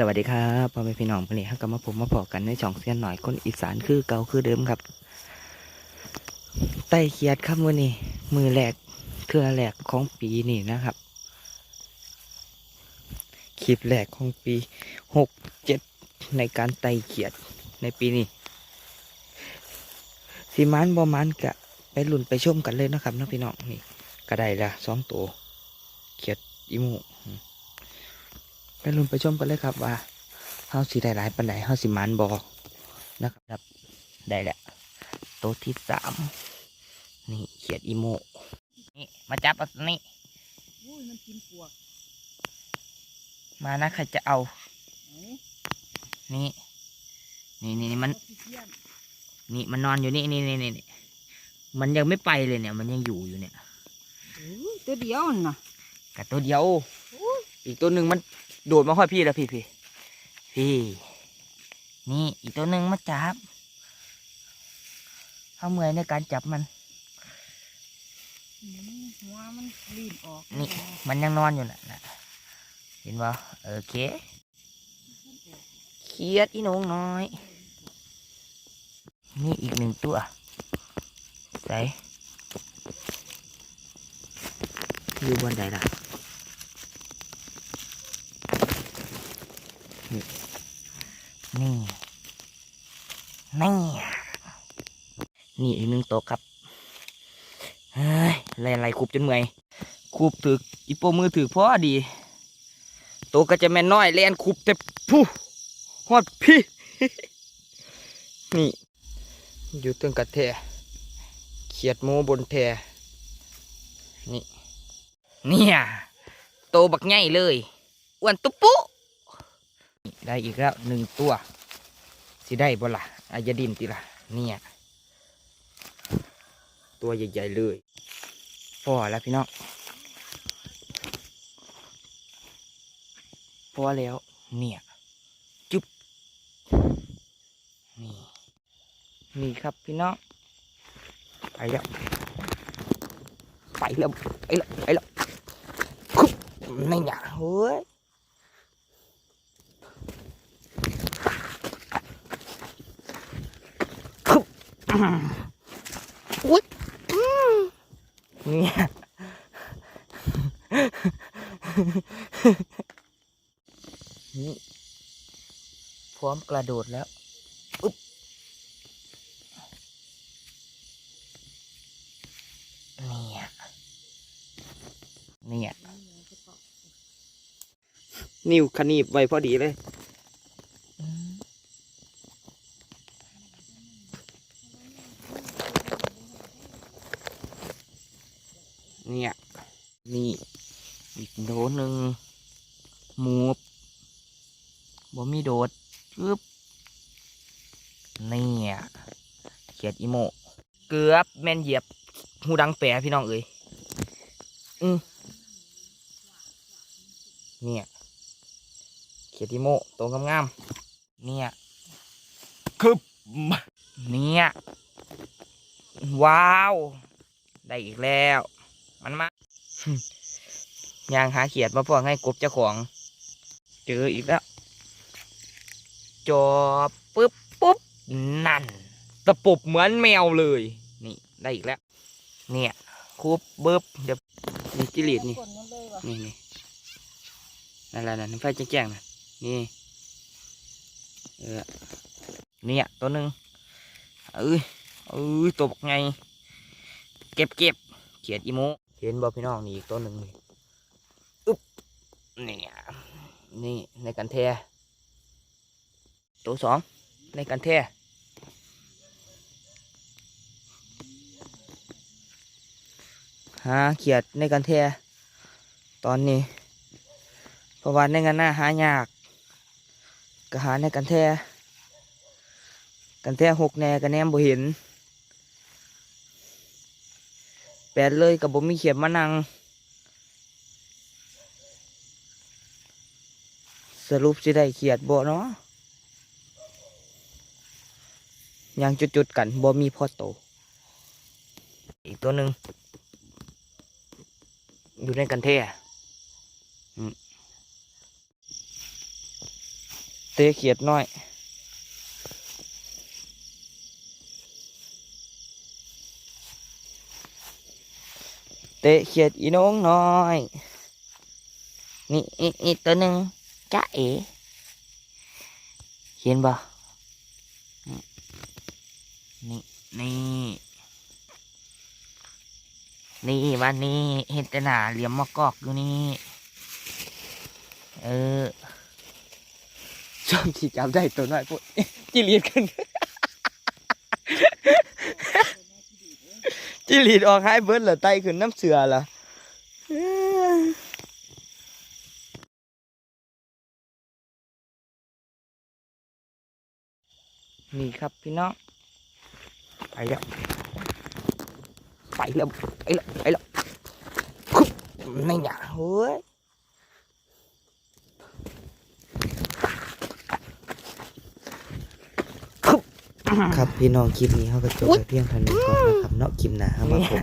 สวัสดีครับพ่อแม่พี่น้องวันนี้ฮักกับมาผมมาพอกันในช่องเสียนหน่อยคนอีสานคือเก่าคือเดิมครับไต้เขียดครับวันนี้ มือแหลกเครือแหลกของปีนี่นะครับคลิปแหลกของปีหกเจ็ดในการไต่เขียดในปีนี้สีมันบอมันกะไปหลุนไปชมกันเลยนะครับน้องพี่น้องนี่ก็ได้ละสองตัวเขียดอีหมู ไปลุ้นไปชมกันเลยครับว่าเฮาสิได้หลายปันไหนเฮาสิหมันบอนะครับได้แหละโต๊ะที่สามนี่เขียดอีโมนี่มาจับเอันนี้อุ้ยมันกินปวกมานะใครจะเอาไหนนี่นี่ นี่นี่มันเอาขี้เกียจนี่มันนอนอยู่นี่นี่นี่นี่นี่มันยังไม่ไปเลยเนี่ย มันยังอยู่อยู่เนี่ยอุ้ยตัวเดียวน่ะกับตัวเดียว อีกตัวหนึ่งมัน โดดมาห้อยพี่แล้วพี่พี่พี่ นี่อีกตัวหนึ่งมาจับเขาเมื่อยในการจับมันอืมหัวมันลีนออกนี่ มันยังนอนอยู่น่ะนะเห็นบ่โอเคเครียดอีหนงน้อย นี่อีกหนึ่งตัวใส่อยู่บนใดล่ะ นี่ นี่ นี่อีกหนึ่งตัวครับเฮ้ยอะไรอะไรคูบจนเมื่อยคูบถืออีโปมือถือพอดี ตัวก็จะแม่น้อยแลนคูบแต่ผู้ฮอดพี่ นี่ อยู่ตึงกระแทเขียดหมูบนแทนี่ เนี่ย โตบักใหญ่เลยอ้วนตุ๊ปุ๊ ได้อีกแล้วหนึ่งตัว สิได้บ่ล่ะอายาดินติละเนี่ย ตัวใหญ่ ๆ เลยพอแล้วพี่น้องพอแล้วเนี่ยจุ๊บนี่นี่ครับพี่น้องไปแล้วไปแล้วไปแล้วไปแล้วคุบนี่เนี่ยเฮ้ย อุ้ยเนี่ยนี่พร้อมกระโดดแล้วอุ๊บเนี่ยเนี่ยนิ้วขนีบไว้พอดีเลย เนี่ยนี่อีกโดนหนึ่งหมูบบ่มีโดดปึ๊บเนี่ยเขียดอีโม เกือบแม่นเหยียบหูดังแปรพี่น้องเอ้ยอืมเนี่ยเขียดอีโมตัวงามๆเนี่ยคึบเนี่ยว้าว ได้อีกแล้ว มันมายางหาเขียดมาพวกให้กบเจ้าของ เจออีกแล้ว จอบปึ๊บปุ๊บนั่นตะปบเหมือนแมวเลย นี่ได้อีกแล้ว เนี่ยคูบเบิบเดี๋ยวนี่จิลีดนี่กดมันเลยว่ะนี่นี่นั่นแหละนั่นไฟแจ้งๆนะนี่เออเนี่ยตัวหนึ่งเอ้ยเอ้ยตัวบักไงเก็บเก็บเขียดอีโม เห็นบ่พี่น้องนี่อีกตัวหนึ่งนี่อึ๊บเนี่ยนี่ในกันแทตัวสองในกันแท้หาเขียดในกันแท้ตอนนี้เพราะว่าในกันหน้าหายากก็หาในกันแท้กันแท้หกแน่กันแนมบ่เห็นแปดเลยกับบ่มีเขียดมานัง สรุปสิได้เขียดบ่เนาะยังจุดๆกันบ่มีพ่อโต อีกตัวหนึ่งอยู่ในกันเทอืมเตะเขียดน้อย เตะเขียดอีน้องน้อย นี่อีตัวหนึ่งจ้าเอ๋เห็นบ่นี่นี่ นี่วันนี้เห็นแต่หนาเหลี่ยมมะกอกอยู่นี่ เออชอบที่จับได้ตัวน้อยปุ๊จิลีดกัน จิลีดออกให้เบิร์ดเหรอไตขึ้นน้ำเสือเหรอนี่ครับพี่น้อง ไปแล้ว ไปแล้ว ไปแล้ว ไปแล้วคุบนี่เนี่ยเฮ้ย ครับพี่น้องคลิปนี้เขาก็จบไปเพียงเท่านี้ก่อนนะครับเนาะคลิปหน้ามาพบ